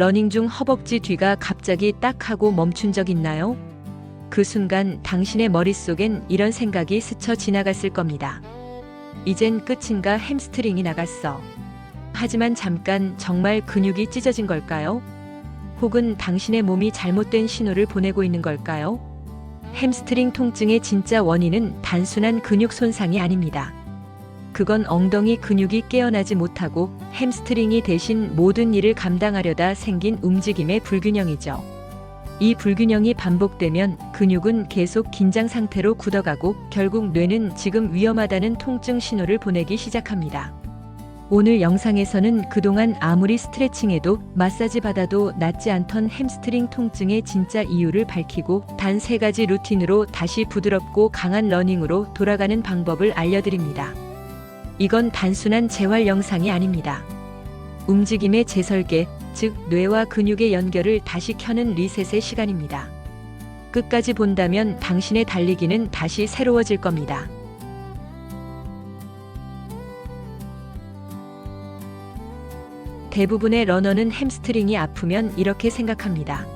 러닝 중 허벅지 뒤가 갑자기 딱 하고 멈춘 적 있나요? 그 순간 당신의 머릿속엔 이런 생각이 스쳐 지나갔을 겁니다. 이젠 끝인가 햄스트링이 나갔어. 하지만 잠깐 정말 근육이 찢어진 걸까요? 혹은 당신의 몸이 잘못된 신호를 보내고 있는 걸까요? 햄스트링 통증의 진짜 원인은 단순한 근육 손상이 아닙니다. 그건 엉덩이 근육이 깨어나지 못하고 햄스트링이 대신 모든 일을 감당하려다 생긴 움직임의 불균형이죠. 이 불균형이 반복되면 근육은 계속 긴장 상태로 굳어가고 결국 뇌는 지금 위험하다는 통증 신호를 보내기 시작합니다. 오늘 영상에서는 그동안 아무리 스트레칭해도 마사지 받아도 낫지 않던 햄스트링 통증의 진짜 이유를 밝히고 단 세 가지 루틴으로 다시 부드럽고 강한 러닝으로 돌아가는 방법을 알려드립니다. 이건 단순한 재활 영상이 아닙니다. 움직임의 재설계, 즉 뇌와 근육의 연결을 다시 켜는 리셋의 시간입니다. 끝까지 본다면 당신의 달리기는 다시 새로워질 겁니다. 대부분의 러너는 햄스트링이 아프면 이렇게 생각합니다.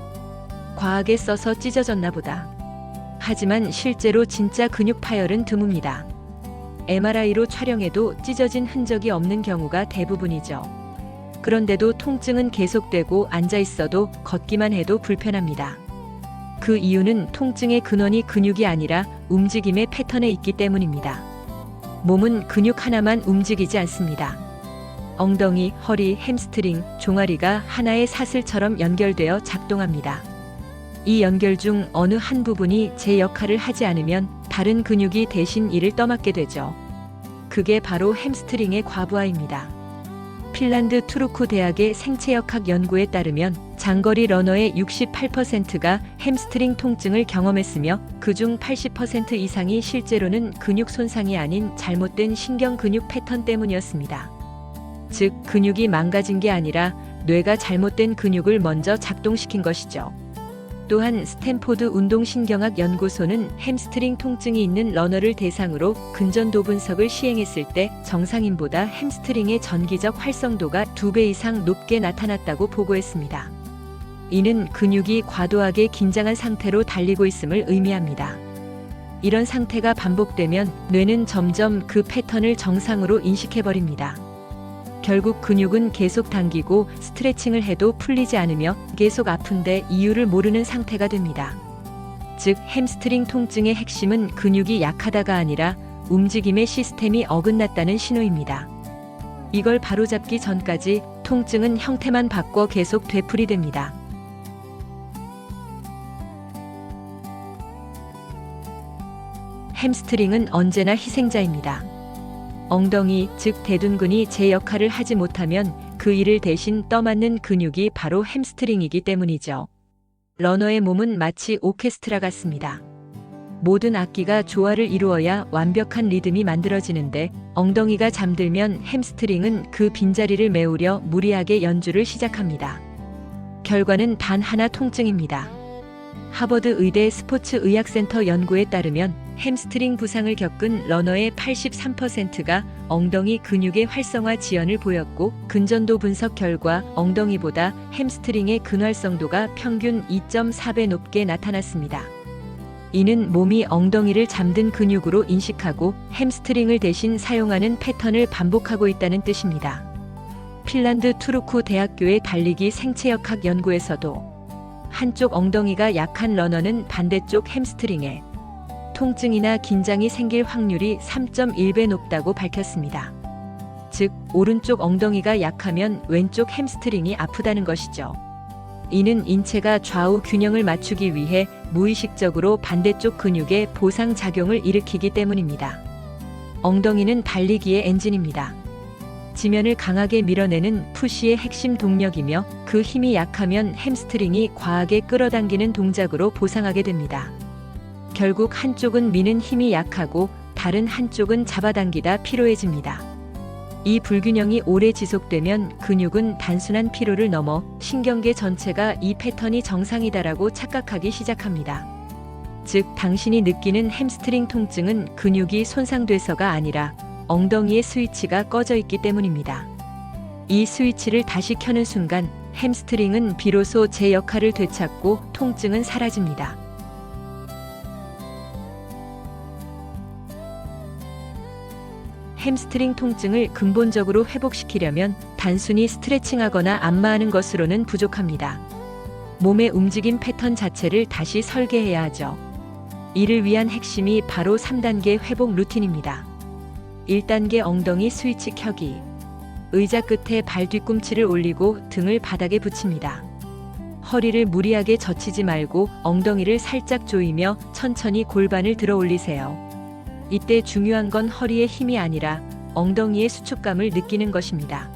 과하게 써서 찢어졌나 보다. 하지만 실제로 진짜 근육 파열은 드뭅니다. MRI로 촬영해도 찢어진 흔적이 없는 경우가 대부분이죠. 그런데도 통증은 계속되고 앉아 있어도 걷기만 해도 불편합니다. 그 이유는 통증의 근원이 근육이 아니라 움직임의 패턴에 있기 때문입니다. 몸은 근육 하나만 움직이지 않습니다. 엉덩이, 허리, 햄스트링, 종아리가 하나의 사슬처럼 연결되어 작동합니다. 이 연결 중 어느 한 부분이 제 역할을 하지 않으면 다른 근육이 대신 이를 떠맡게 되죠. 그게 바로 햄스트링의 과부하입니다. 핀란드 투르쿠 대학의 생체역학 연구에 따르면 장거리 러너의 68%가 햄스트링 통증을 경험했으며 그중 80% 이상이 실제로는 근육 손상이 아닌 잘못된 신경 근육 패턴 때문이었습니다. 즉, 근육이 망가진 게 아니라 뇌가 잘못된 근육을 먼저 작동시킨 것이죠. 또한 스탠포드 운동신경학 연구소는 햄스트링 통증이 있는 러너를 대상으로 근전도 분석을 시행했을 때 정상인보다 햄스트링의 전기적 활성도가 2배 이상 높게 나타났다고 보고했습니다. 이는 근육이 과도하게 긴장한 상태로 달리고 있음을 의미합니다. 이런 상태가 반복되면 뇌는 점점 그 패턴을 정상으로 인식해버립니다. 결국 근육은 계속 당기고 스트레칭을 해도 풀리지 않으며 계속 아픈데 이유를 모르는 상태가 됩니다. 즉, 햄스트링 통증의 핵심은 근육이 약하다가 아니라 움직임의 시스템이 어긋났다는 신호입니다. 이걸 바로잡기 전까지 통증은 형태만 바꿔 계속 되풀이됩니다. 햄스트링은 언제나 희생자입니다. 엉덩이, 즉 대둔근이 제 역할을 하지 못하면 그 일을 대신 떠맡는 근육이 바로 햄스트링이기 때문이죠. 러너의 몸은 마치 오케스트라 같습니다. 모든 악기가 조화를 이루어야 완벽한 리듬이 만들어지는데 엉덩이가 잠들면 햄스트링은 그 빈자리를 메우려 무리하게 연주를 시작합니다. 결과는 단 하나 통증입니다. 하버드 의대 스포츠 의학센터 연구에 따르면 햄스트링 부상을 겪은 러너의 83%가 엉덩이 근육의 활성화 지연을 보였고 근전도 분석 결과 엉덩이보다 햄스트링의 근활성도가 평균 2.4배 높게 나타났습니다. 이는 몸이 엉덩이를 잠든 근육으로 인식하고 햄스트링을 대신 사용하는 패턴을 반복하고 있다는 뜻입니다. 핀란드 투르쿠 대학교의 달리기 생체역학 연구에서도 한쪽 엉덩이가 약한 러너는 반대쪽 햄스트링에 통증이나 긴장이 생길 확률이 3.1배 높다고 밝혔습니다. 즉, 오른쪽 엉덩이가 약하면 왼쪽 햄스트링이 아프다는 것이죠. 이는 인체가 좌우 균형을 맞추기 위해 무의식적으로 반대쪽 근육에 보상 작용을 일으키기 때문입니다. 엉덩이는 달리기의 엔진입니다. 지면을 강하게 밀어내는 푸시의 핵심 동력이며 그 힘이 약하면 햄스트링이 과하게 끌어당기는 동작으로 보상하게 됩니다. 결국 한쪽은 미는 힘이 약하고 다른 한쪽은 잡아당기다 피로해집니다. 이 불균형이 오래 지속되면 근육은 단순한 피로를 넘어 신경계 전체가 이 패턴이 정상이다라고 착각하기 시작합니다. 즉, 당신이 느끼는 햄스트링 통증은 근육이 손상돼서가 아니라 엉덩이의 스위치가 꺼져 있기 때문입니다. 이 스위치를 다시 켜는 순간 햄스트링은 비로소 제 역할을 되찾고 통증은 사라집니다. 햄스트링 통증을 근본적으로 회복시키려면 단순히 스트레칭하거나 안마하는 것으로는 부족합니다. 몸의 움직임 패턴 자체를 다시 설계해야 하죠. 이를 위한 핵심이 바로 3단계 회복 루틴입니다. 1단계 엉덩이 스위치 켜기. 의자 끝에 발 뒤꿈치를 올리고 등을 바닥에 붙입니다. 허리를 무리하게 젖히지 말고 엉덩이를 살짝 조이며 천천히 골반을 들어 올리세요. 이때 중요한 건 허리의 힘이 아니라 엉덩이의 수축감을 느끼는 것입니다.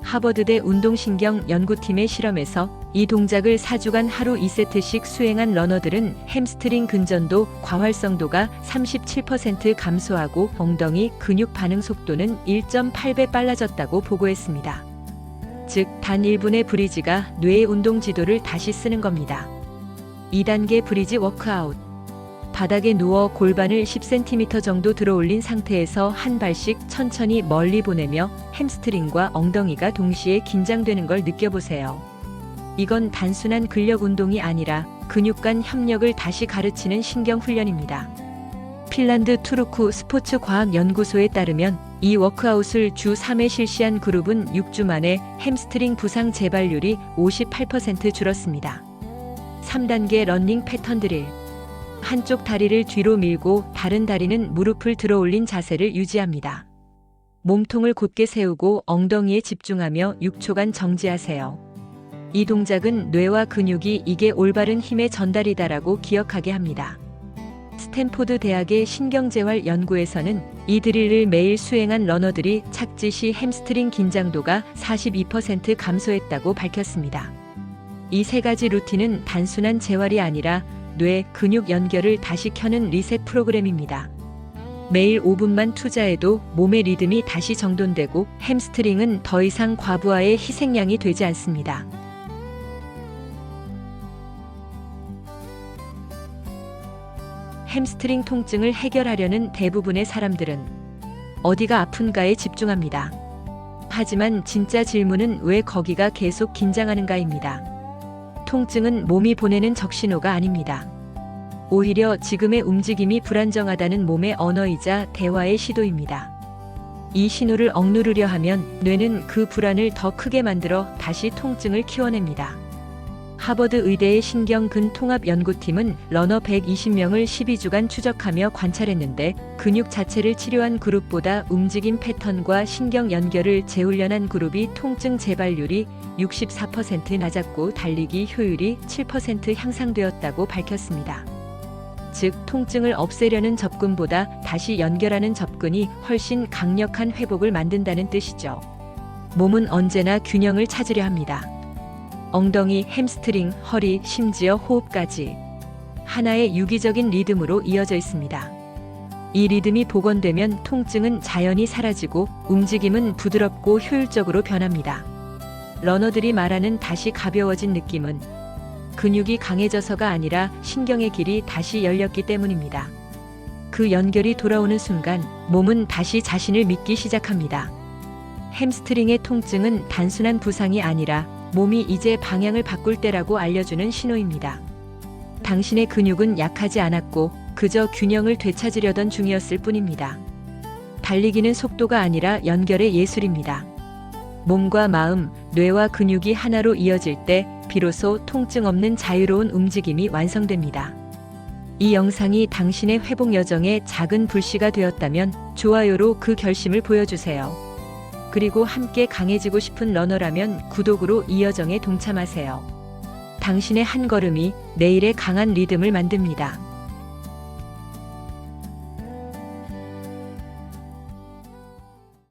하버드대 운동신경 연구팀의 실험에서 이 동작을 4주간 하루 2세트씩 수행한 러너들은 햄스트링 근전도 과활성도가 37% 감소하고 엉덩이 근육 반응 속도는 1.8배 빨라졌다고 보고했습니다. 즉, 단 1분의 브리지가 뇌의 운동 지도를 다시 쓰는 겁니다. 2단계 브리지 워크아웃. 바닥에 누워 골반을 10cm 정도 들어 올린 상태에서 한 발씩 천천히 멀리 보내며 햄스트링과 엉덩이가 동시에 긴장되는 걸 느껴보세요. 이건 단순한 근력 운동이 아니라 근육 간 협력을 다시 가르치는 신경 훈련입니다. 핀란드 투르쿠 스포츠 과학 연구소에 따르면 이 워크아웃을 주 3회 실시한 그룹은 6주 만에 햄스트링 부상 재발률이 58% 줄었습니다. 3단계 런닝 패턴 드릴. 한쪽 다리를 뒤로 밀고 다른 다리는 무릎을 들어 올린 자세를 유지합니다. 몸통을 곧게 세우고 엉덩이에 집중하며 6초간 정지하세요. 이 동작은 뇌와 근육이 이게 올바른 힘의 전달이다라고 기억하게 합니다. 스탠포드 대학의 신경재활 연구에서는 이 드릴을 매일 수행한 러너들이 착지 시 햄스트링 긴장도가 42% 감소했다고 밝혔습니다. 이 세 가지 루틴은 단순한 재활이 아니라 뇌 근육 연결을 다시 켜는 리셋 프로그램입니다. 매일 5분만 투자해도 몸의 리듬이 다시 정돈되고 햄스트링은 더 이상 과부하의 희생양이 되지 않습니다. 햄스트링 통증을 해결하려는 대부분의 사람들은 어디가 아픈가에 집중합니다. 하지만 진짜 질문은 왜 거기가 계속 긴장하는가입니다. 통증은 몸이 보내는 적신호가 아닙니다. 오히려 지금의 움직임이 불안정하다는 몸의 언어이자 대화의 시도입니다. 이 신호를 억누르려 하면 뇌는 그 불안을 더 크게 만들어 다시 통증을 키워냅니다. 하버드 의대의 신경근 통합 연구팀은 러너 120명을 12주간 추적하며 관찰했는데 근육 자체를 치료한 그룹보다 움직임 패턴과 신경 연결을 재훈련한 그룹이 통증 재발률이 64% 낮았고 달리기 효율이 7% 향상되었다고 밝혔습니다. 즉, 통증을 없애려는 접근보다 다시 연결하는 접근이 훨씬 강력한 회복을 만든다는 뜻이죠. 몸은 언제나 균형을 찾으려 합니다. 엉덩이, 햄스트링, 허리, 심지어 호흡까지 하나의 유기적인 리듬으로 이어져 있습니다. 이 리듬이 복원되면 통증은 자연히 사라지고 움직임은 부드럽고 효율적으로 변합니다. 러너들이 말하는 다시 가벼워진 느낌은 근육이 강해져서가 아니라 신경의 길이 다시 열렸기 때문입니다. 그 연결이 돌아오는 순간 몸은 다시 자신을 믿기 시작합니다. 햄스트링의 통증은 단순한 부상이 아니라 몸이 이제 방향을 바꿀 때라고 알려주는 신호입니다. 당신의 근육은 약하지 않았고 그저 균형을 되찾으려던 중이었을 뿐입니다. 달리기는 속도가 아니라 연결의 예술입니다. 몸과 마음, 뇌와 근육이 하나로 이어질 때 비로소 통증 없는 자유로운 움직임이 완성됩니다. 이 영상이 당신의 회복 여정에 작은 불씨가 되었다면 좋아요로 그 결심을 보여주세요. 그리고 함께 강해지고 싶은 러너라면 구독으로 이 여정에 동참하세요. 당신의 한 걸음이 내일의 강한 리듬을 만듭니다.